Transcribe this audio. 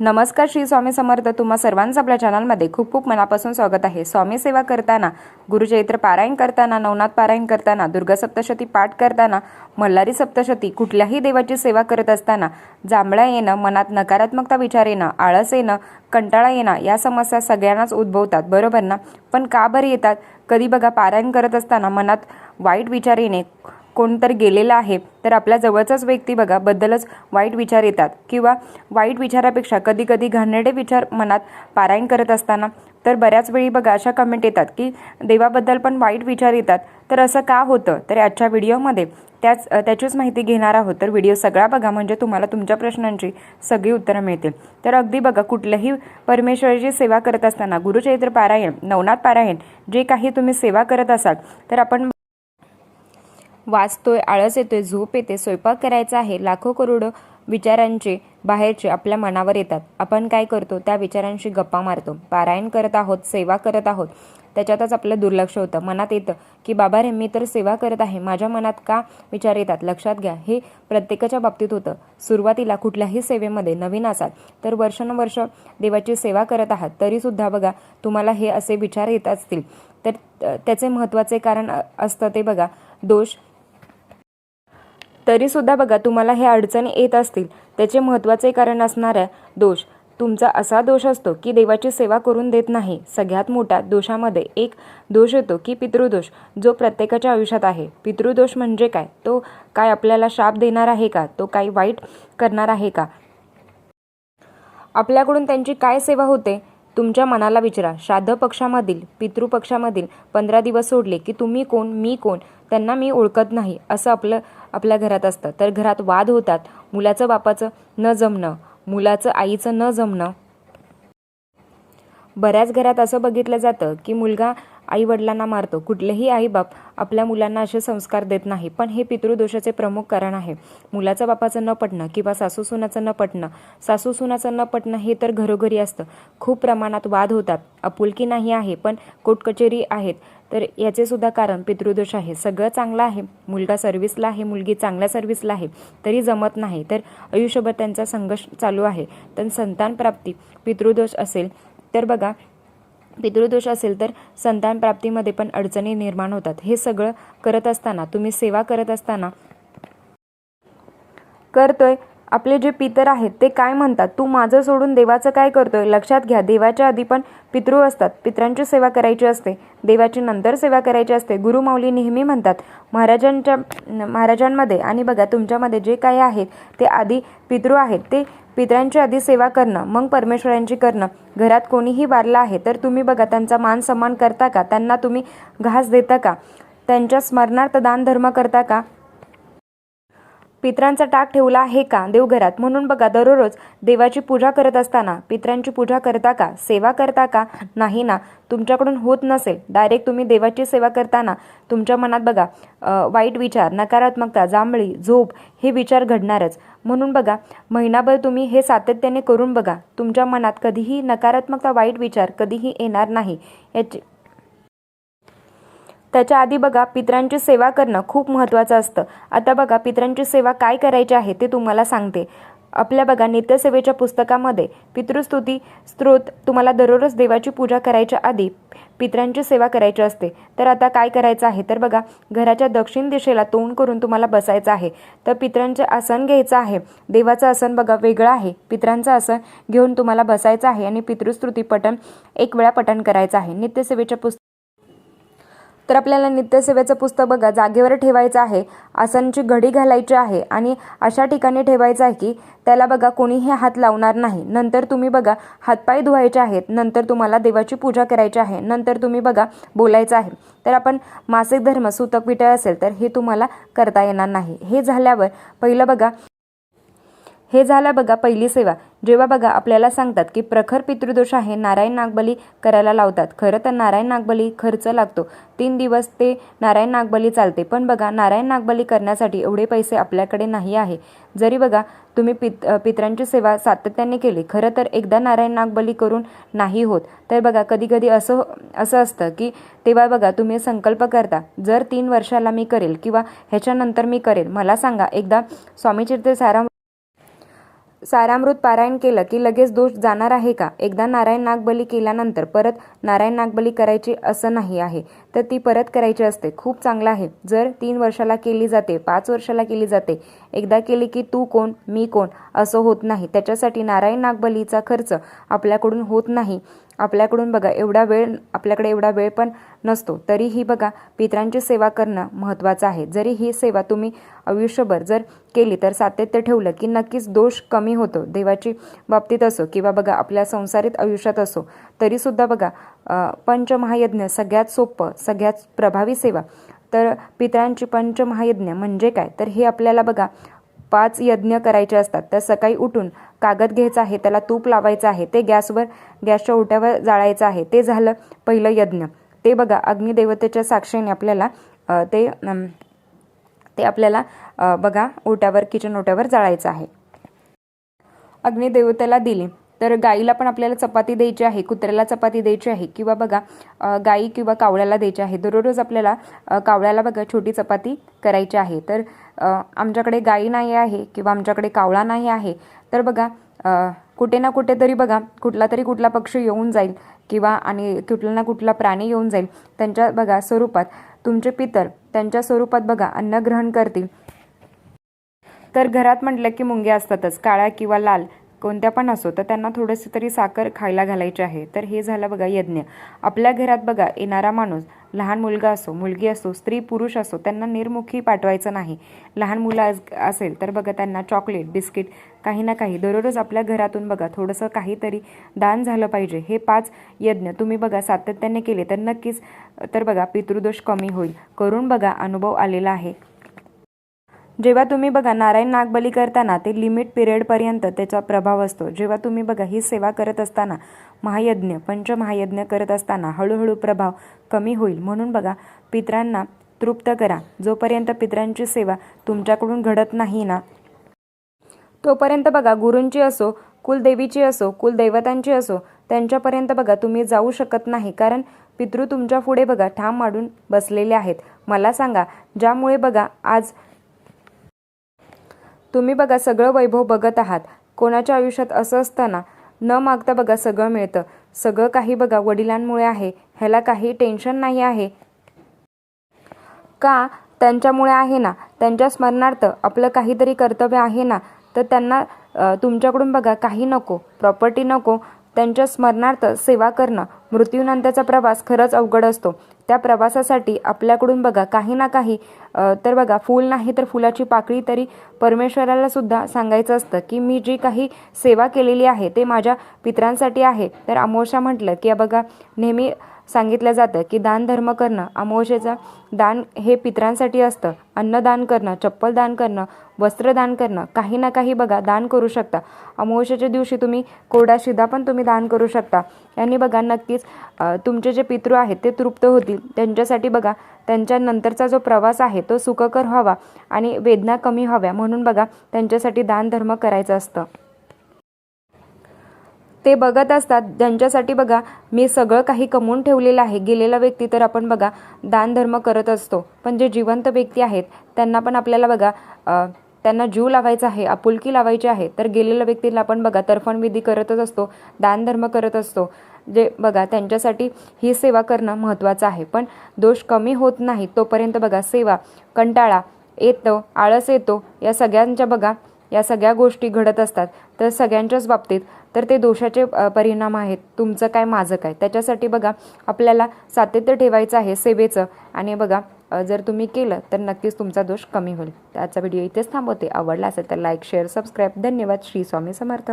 नमस्कार श्री स्वामी समर्थ. तुम्हा सर्वांचं आपल्या चॅनलमध्ये खूप खूप मनापासून स्वागत आहे. स्वामी सेवा करताना गुरुचरित्र पारायण करताना नवनाथ पारायण करताना दुर्गा सप्तशती पाठ करताना मल्हारी सप्तशती कुठल्याही देवाची सेवा करत असताना जांभळा येणं मनात नकारात्मकता विचार येणं आळस येणं कंटाळा येणं या समस्या सगळ्यांनाच उद्भवतात. बरोबर ना? पण का बरं येतात? कधी बघा पारायण करत असताना मनात वाईट विचार येणे कोणतरी गेलेलं आहे तर आपल्या जवळचाच व्यक्ती बघा बद्दलच वाईट विचार येतात. किंवा वाईट विचारापेक्षा कधी कधी घाणेरडे विचार मनात पारायण करत असताना तर बऱ्याच वेळी बघा अशा कमेंट येतात की देवाबद्दल पण वाईट विचार येतात. तर असं का होतं? तर आजच्या व्हिडिओमध्ये त्याच त्याचीच माहिती घेणार आहोत. तर व्हिडिओ सगळा बघा म्हणजे तुम्हाला तुमच्या प्रश्नांची सगळी उत्तरं मिळतील. तर अगदी बघा कुठल्याही परमेश्वराची सेवा करत असताना गुरुचरित्र पारायण नवनाथ पारायण जे काही तुम्ही सेवा करत असाल तर आपण वाचतोय आळस येतोय झोप येते स्वयंपाक करायचा आहे लाखो करोड विचारांचे बाहेरचे आपल्या मनावर येतात. आपण काय करतो? त्या विचारांशी गप्पा मारतो. पारायण करत आहोत सेवा करत आहोत. त्याच्यातच आपलं दुर्लक्ष होतं. मनात येतं की बाबा रे मी तर सेवा करत आहे. माझ्या मनात का विचार येतात? लक्षात घ्या. हे प्रत्येकाच्या बाबतीत होतं. सुरुवातीला कुठल्याही सेवेमध्ये नवीन असाल तर वर्षानुवर्ष देवाची सेवा करत आहात. तरीसुद्धा बघा तुम्हाला हे असे विचार येत असतील. तर त्याचे महत्त्वाचे कारण असतं ते बघा. दोष तरीसुद्धा बघा तुम्हाला हे अडचणी येत असतील. त्याचे महत्त्वाचे कारण असणाऱ्या दोष. तुमचा असा दोष असतो की देवाची सेवा करून देत नाही. सगळ्यात मोठ्या दोषामध्ये एक दोष येतो की पितृदोष जो प्रत्येकाच्या आयुष्यात आहे. पितृदोष म्हणजे काय? तो काय आपल्याला शाप देणार आहे का? तो काही वाईट करणार आहे का? आपल्याकडून त्यांची काय सेवा होते? तुमच्या मनाला विचारा. श्राद्ध पक्षामधील पितृपक्षामधील पंधरा दिवस सोडले की तुम्ही कोण मी कोण त्यांना मी ओळखत नाही असं आपलं आपल्या घरात असतं. तर घरात वाद होतात. मुलाचं बापाचं न जमणं मुलाचं आईचं न जमणं. बऱ्याच घरात असं बघितलं जातं की मुलगा आईवडिलांना मारतो. कुठलेही आईबाप आपल्या मुलांना असे संस्कार देत नाही. पण हे पितृदोषाचे प्रमुख कारण आहे. मुलाचं बापाचं न पटणं किंवा सासू सुनाचं न पटणं. सासू सुनाचं न पटणं हे तर घरोघरी असतं. खूप प्रमाणात वाद होतात. आपुलकी नाही आहे पण कोर्टकचेरी आहेत. तर याचे सुद्धा कारण पितृदोष आहे. सगळं चांगलं आहे. मुलगा सर्व्हिसला आहे मुलगी चांगल्या सर्व्हिसला आहे. तरी जमत नाही. तर आयुष्यभर त्यांचा संघर्ष चालू आहे. तर संतान प्राप्ती पितृदोष असेल तर बघा पितृदोष असेल तर संतान प्राप्तीमध्ये पण अडचणी निर्माण होतात. हे सगळं करत असताना तुम्ही सेवा करत असताना करतोय आपले जे पितर आहेत ते काय म्हणतात? तू माझं सोडून देवाचं काय करतोय? लक्षात घ्या देवाच्या आधी पण पितृ असतात. पित्रांची सेवा करायची असते. देवाची नंतर सेवा करायची असते. गुरुमाऊली नेहमी म्हणतात महाराजांच्या महाराजांमध्ये आणि बघा तुमच्यामध्ये जे काही आहेत ते आधी पितृ आहेत. ते पित्रांची आधी सेवा करणं मग परमेश्वरांची करणं. घरात कोणीही वारला आहे तर तुम्ही बघा त्यांचा मान सन्मान करता का? त्यांना तुम्ही घास देता का? त्यांच्या स्मरणार्थ दान धर्म करता का? पित्रांचा टाक ठेवला आहे का देवघरात? म्हणून बघा दररोज देवाची पूजा करत असताना पित्रांची पूजा करता का? सेवा करता का? नाही ना. तुमच्याकडून होत नसेल. डायरेक्ट तुम्ही देवाची सेवा करताना तुमच्या मनात बघा वाईट विचार नकारात्मकता जांभळी झोप हे विचार घडणारच. म्हणून बघा महिनाभर तुम्ही हे सातत्याने करून बघा. तुमच्या मनात कधीही नकारात्मकता वाईट विचार कधीही येणार नाही. याची त्याच्या आधी बघा पित्रांची सेवा करणं खूप महत्त्वाचं असतं. आता बघा पित्रांची सेवा काय करायची आहे ते तुम्हाला सांगते. आपल्या बघा नित्यसेवेच्या पुस्तकामध्ये पितृस्तुती स्त्रोत तुम्हाला दररोज देवाची पूजा करायच्या आधी पित्रांची सेवा करायची असते. तर आता काय करायचं आहे? तर बघा घराच्या दक्षिण दिशेला तोंड करून तुम्हाला बसायचं आहे. तर पित्रांचे आसन घ्यायचं आहे. देवाचं आसन बघा वेगळं आहे. पित्रांचं आसन घेऊन तुम्हाला बसायचं आहे आणि पितृस्तुती पठण एक वेळा पठण करायचं आहे. नित्यसेवेच्या पुस्तक तर आपल्याला नित्यसेवेचं पुस्तक बघा जागेवर ठेवायचं आहे आसनची घडी घालायची आहे आणि अशा ठिकाणी ठेवायचं आहे की त्याला बघा कोणीही हात लावणार नाही. नंतर तुम्ही बघा हातपाय धुवायचे आहेत नंतर तुम्हाला देवाची पूजा करायची आहे नंतर तुम्ही बघा बोलायचं आहे. तर आपण मासिक धर्म सूतक पिठळ असेल तर हे तुम्हाला करता येणार नाही. हे झाल्यावर पहिलं बघा हे झालं बघा पहिली सेवा. जेव्हा बघा आपल्याला सांगतात की प्रखर पितृदोष आहे नारायण नागबली करायला लावतात. खरं तर नारायण नागबली खर्च लागतो. तीन दिवस ते नारायण नागबली चालते. पण बघा नारायण नागबली करण्यासाठी एवढे पैसे आपल्याकडे नाही आहे. जरी बघा तुम्ही पित पित्रांची सेवा सातत्याने केली खरं तर एकदा नारायण नागबली करून नाही होत. तर बघा कधी कधी असं असं असतं की तेव्हा बघा तुम्ही संकल्प करता जर तीन वर्षाला मी करेल किंवा ह्याच्यानंतर मी करेल मला सांगा एकदा स्वामीचरित्र साराम सारामृत पारायण केलं की लगेच दोष जाणार आहे का? एकदा नारायण नागबली केल्यानंतर परत नारायण नागबली करायची असं नाही आहे. तर ती परत करायची असते. खूप चांगलं आहे. जर तीन वर्षाला केली जाते पाच वर्षाला केली जाते एकदा केली की तू कोण मी कोण असं होत नाही. त्याच्यासाठी नारायण नागबलीचा खर्च आपल्याकडून होत नाही. आपल्याकडून बघा एवढा वेळ आपल्याकडे एवढा वेळ पण नसतो. तरीही बघा पितरांची सेवा करणं महत्त्वाचं आहे. जरी ही सेवा तुम्ही आयुष्यभर जर केली तर सातत्य ठेवलं की नक्कीच दोष कमी होतो. देवाची बाबतीत असो किंवा बघा आपल्या संसारित आयुष्यात असो तरीसुद्धा बघा पंचमहायज्ञ सगळ्यात सोपं सगळ्यात प्रभावी सेवा. तर पितरांची पंचमहायज्ञ म्हणजे काय? तर हे आपल्याला बघा पाच यज्ञ करायचे असतात. तर सकाळी उठून कागद घ्यायचा आहे त्याला तूप लावायचं आहे ते गॅसवर गॅसच्या ओट्यावर जाळायचं आहे. ते झालं पहिलं यज्ञ. ते बघा अग्निदेवतेच्या साक्षीने आपल्याला ते ते आपल्याला बघा ओट्यावर किचन ओट्यावर जाळायचं आहे. अग्निदेवतेला दिली. तर गाईला पण आपल्याला चपाती द्यायची आहे कुत्र्याला चपाती द्यायची आहे किंवा बघा गाई किंवा कावळ्याला द्यायची आहे. दररोज आपल्याला कावळ्याला बघा छोटी चपाती करायची आहे. तर आमच्याकडे गाई नाही आहे किंवा आमच्याकडे कावळा नाही आहे तर बघा कुठे ना कुठेतरी बघा कुठला तरी कुठला पक्षी येऊन जाईल किंवा आणि कुठला ना कुठला प्राणी येऊन जाईल त्यांच्या बघा स्वरूपात तुमचे पितर त्यांच्या स्वरूपात बघा अन्न ग्रहण करतील. तर घरात म्हटलं की मुंग्या असतातच काळ्या किंवा लाल कोणत्या पण असो तर त्यांना थोडंसं तरी साखर खायला घालायची आहे. तर हे झालं बघा यज्ञ. आपल्या घरात बघा येणारा माणूस लहान मुलगा असो मुलगी असो स्त्री पुरुष असो त्यांना निर्मुखी पाठवायचं नाही. लहान मुलं अस- असेल तर बघा त्यांना चॉकलेट बिस्किट काही ना काही दररोज आपल्या घरातून बघा थोडंसं काहीतरी दान झालं पाहिजे. हे पाच यज्ञ तुम्ही बघा सातत्याने केले तर नक्कीच तर बघा पितृदोष कमी होईल. करून बघा अनुभव आलेला आहे. जेव्हा तुम्ही बघा नारायण नागबली करताना ते लिमिट पिरियडपर्यंत त्याचा प्रभाव असतो. जेव्हा तुम्ही बघा ही सेवा करत असताना महायज्ञ पंचमहायज्ञ करत असताना हळूहळू प्रभाव कमी होईल. म्हणून बघा पित्रांना तृप्त करा. जोपर्यंत पित्रांची सेवा तुमच्याकडून घडत नाही ना तोपर्यंत बघा गुरूंची असो कुलदेवीची असो कुलदैवतांची असो त्यांच्यापर्यंत बघा तुम्ही जाऊ शकत नाही. कारण पितृ तुमच्यापुढे बघा ठाम मांडून बसलेले आहेत. मला सांगा ज्यामुळे बघा आज तुम्ही बघा सगळं वैभव बघत आहात. कोणाच्या आयुष्यात असं असताना न मागता बघा सगळं मिळतं. सगळं काही बघा वडिलांमुळे आहे. ह्याला काही टेन्शन नाही आहे. का? त्यांच्यामुळे आहे ना? त्यांच्या स्मरणार्थ आपलं काहीतरी कर्तव्य आहे ना? तर त्यांना तुमच्याकडून बघा काही नको. प्रॉपर्टी नको. त्यांच्या स्मरणार्थ सेवा करणं मृत्यूनंतरचा प्रवास खरंच अवघड असतो. त्या प्रवासासाठी आपल्याकडून बघा काही ना काही तर बघा फूल नाही तर फुलाची पाकळी तरी परमेश्वराला सुद्धा सांगायचं असतं की मी जी काही सेवा केलेली आहे ते माझ्या पित्रांसाठी आहे. तर अमोशा म्हटलं की बघा नेहमी सांगितलं जातं की दान धर्म करणं अमावस्येचं दान हे पित्रांसाठी असतं. अन्नदान करणं चप्पल दान करणं वस्त्रदान करणं काही ना काही बघा दान करू शकता. अमावस्येच्या दिवशी तुम्ही कोरडा शिदा पण तुम्ही दान करू शकता. यांनी बघा नक्कीच तुमचे जे पितृ आहेत ते तृप्त होतील. त्यांच्यासाठी बघा त्यांच्या नंतरचा जो प्रवास आहे तो सुखकर व्हावा आणि वेदना कमी व्हाव्या. म्हणून बघा त्यांच्यासाठी दान धर्म करायचं असतं. ते बघत असतात. ज्यांच्यासाठी बघा मी सगळं काही कमवून ठेवलेलं आहे. गेलेला व्यक्ती तर आपण बघा दानधर्म करत असतो. पण जे जिवंत व्यक्ती आहेत त्यांना पण आपल्याला बघा त्यांना जीव लावायचा आहे आपुलकी लावायची आहे. तर गेलेल्या व्यक्तीला आपण बघा तर्फणविधी करतच असतो दानधर्म करत असतो. जे बघा त्यांच्यासाठी ही सेवा करणं महत्त्वाचं आहे. पण दोष कमी होत नाही तोपर्यंत बघा सेवा कंटाळा येतो आळस येतो या सगळ्यांच्या बघा या सगळ्या गोष्टी घडत असतात तर सगळ्यांच्याच बाबतीत तर ते दोषाचे परिणाम आहेत. तुमचं काय माझं काय? त्याच्यासाठी बघा आपल्याला सातत्य ठेवायचं आहे सेवेचं. आणि बघा जर तुम्ही केलं तर नक्कीच तुमचा दोष कमी होईल. त्याचा व्हिडिओ इथेच थांबवते. आवडला असेल तर लाईक शेअर सबस्क्राईब धन्यवाद. श्री स्वामी समर्थ.